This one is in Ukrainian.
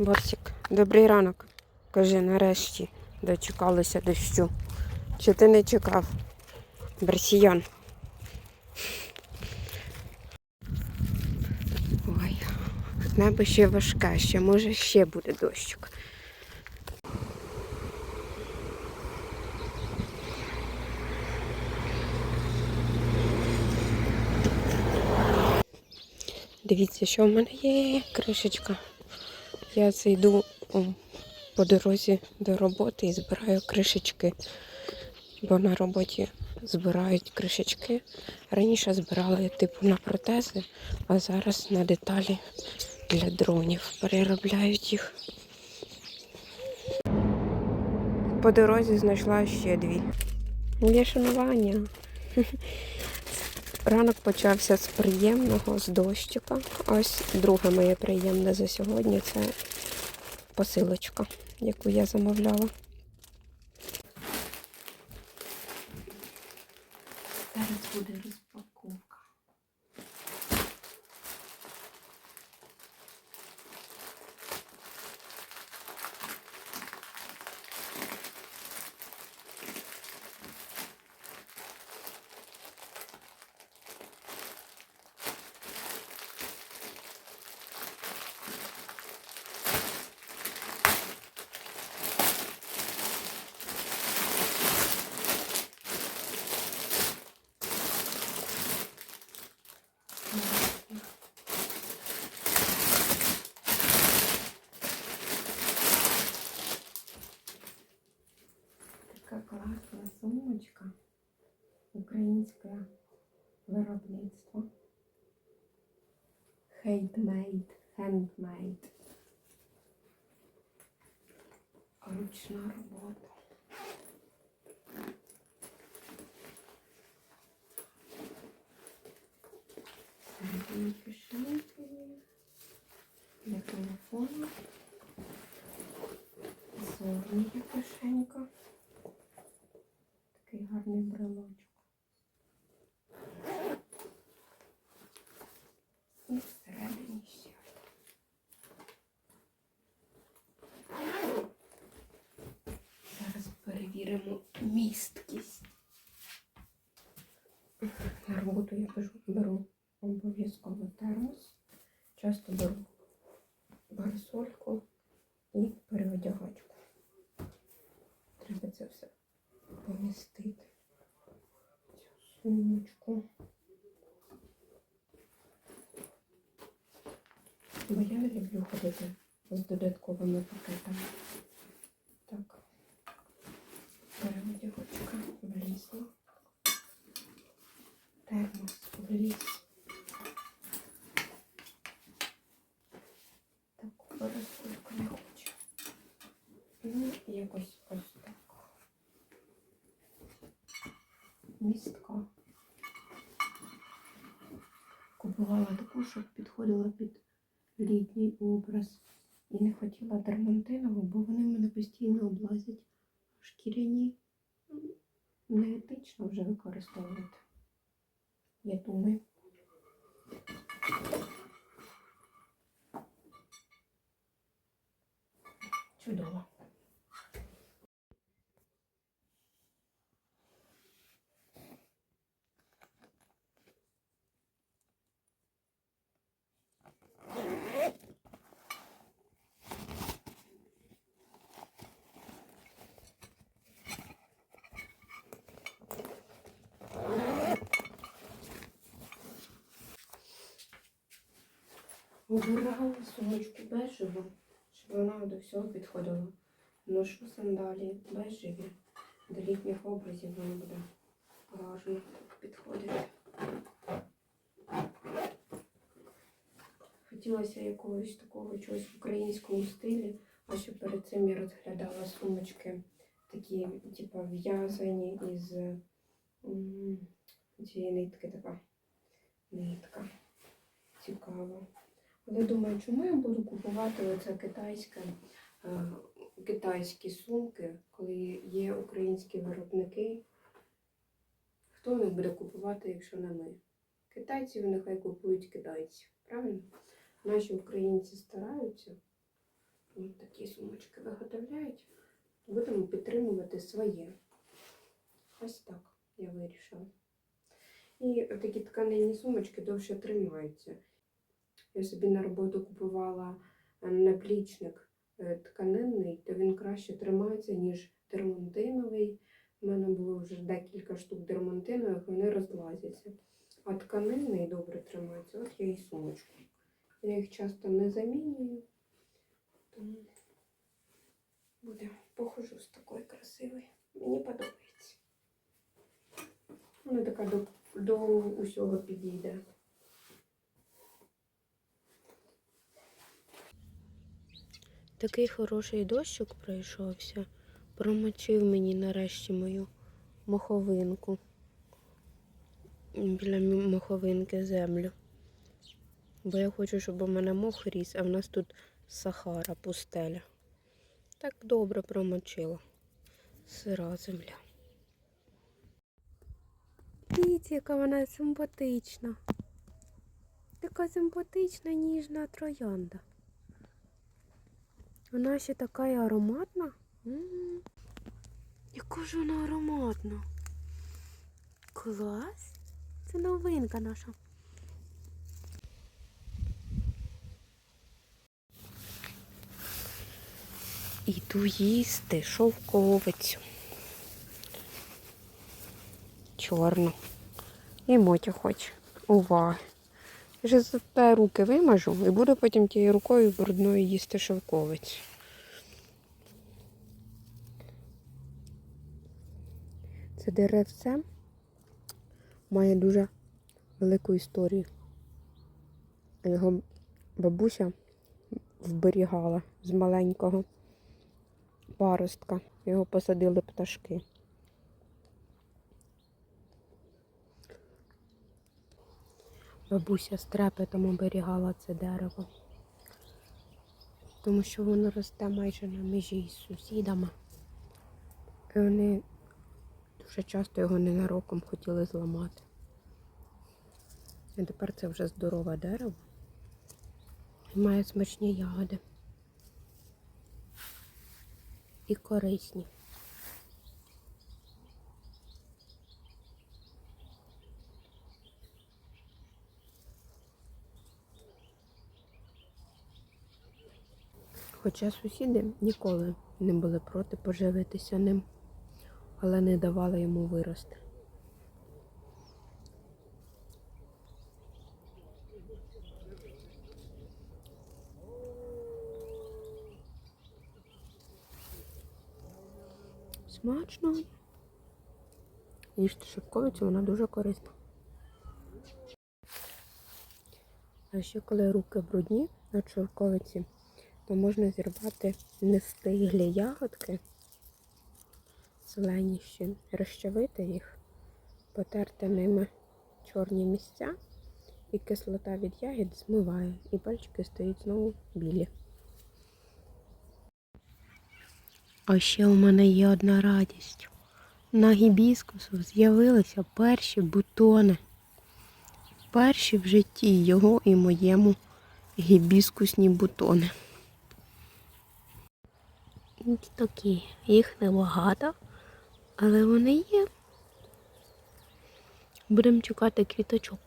Борсик, добрий ранок. Кажи, нарешті дочекалися дощу. Чи ти не чекав? Барсіян. Ой, небо ще важке, ще може ще буде дощик. Дивіться, що в мене є кришечка. Я зайду о, по дорозі до роботи і збираю кришечки, бо на роботі збирають кришечки. Раніше збирали типу на протези, а зараз на деталі для дронів. Переробляють їх. По дорозі знайшла ще дві. Є шанування. Ранок почався з приємного, з дощика. Ось друге моє приємне за сьогодні це посилочка, яку я замовляла. Зараз буде розпаковка. Handmade, handmade. Ручна робота. Кишеньки. Для телефону. Зовні є кишенька. Такий гарний брелочок. І всередині ще. Зараз перевіримо місткість. На роботу я беру, беру обов'язково термос. Часто беру парасольку і переодягачку. Треба це все помістити. Цю сумочку. Бо я не люблю ходити з додатковими пакетами. Так. Переодягачка влізла. Термос вліз. Таку парасольку не хочу. Ну, якось ось так. Містка. Купувала таку, щоб підходила під літній образ. І не хотіла дермантинову, бо вони мене постійно облазять. Шкіряні неетично вже використовувати. Я думаю. Чудово. Вибирала сумочку бежеву, щоб вона до всього підходила. Ношу сандалії бежеві. До літніх образів вона буде гарно підходити. Хотілося якогось такого чогось в українському стилі, а ще перед цим я розглядала сумочки такі, типу, в'язані із цієї нитки така нитка. Цікаво. Але думаю, чому я буду купувати оце китайське, е, китайські сумки, коли є українські виробники? Хто не буде купувати, якщо не ми? Китайці нехай купують китайці, правильно? Наші українці стараються, Ось такі сумочки виготовляють. Будемо підтримувати своє. Ось так я вирішила. І такі тканинні сумочки довше тримаються. Я собі на роботу купувала е, наплічник е, тканинний, то він краще тримається, ніж дермантиновий. У мене було вже декілька штук дермантинових, вони розлазяться. А тканинний добре тримається. От я і сумочку. Я їх часто не замінюю. Тому буде похожу з такою красивою. Мені подобається. Вона така до, до усього підійде. Такий хороший дощик пройшовся. Промочив мені нарешті мою моховинку. Біля моховинки землю. Бо я хочу, щоб у мене мох ріс, а в нас тут Сахара, пустеля. Так добре промочила. Сира земля. Дивіться, яка вона симпатична. Така симпатична, ніжна троянда. Вона ще така ароматна. Яка ж вона ароматна. Клас. Це новинка наша. Іду їсти шовковицю. Чорну. І Мотя хоче. Уваги. Вже зате руки вимажу і буду потім тією рукою брудною їсти шовковицю. Це деревце має дуже велику історію. Його бабуся вберігала з маленького паростка. Його посадили пташки. Бабуся з трепетом оберігала це дерево, тому що воно росте майже на межі з сусідами. І вони дуже часто його ненароком хотіли зламати. І тепер це вже здорове дерево. І має смачні ягоди. І корисні. Хоча сусіди ніколи не були проти поживитися ним, але не давали йому вирости. Смачно. Їжте шипковицю, вона дуже корисна. А ще коли руки брудні на шовковиці, то можна зірвати нестиглі ягодки, зелені розчавити їх, потерти ними чорні місця, і кислота від ягід змиває, і пальчики стають знову білі. А ще у мене є одна радість. На гібіскусу з'явилися перші бутони. Перші в житті його і моєму гібіскусні бутони. Такі. Їх небагато, але вони є. Будемо чекати квіточок.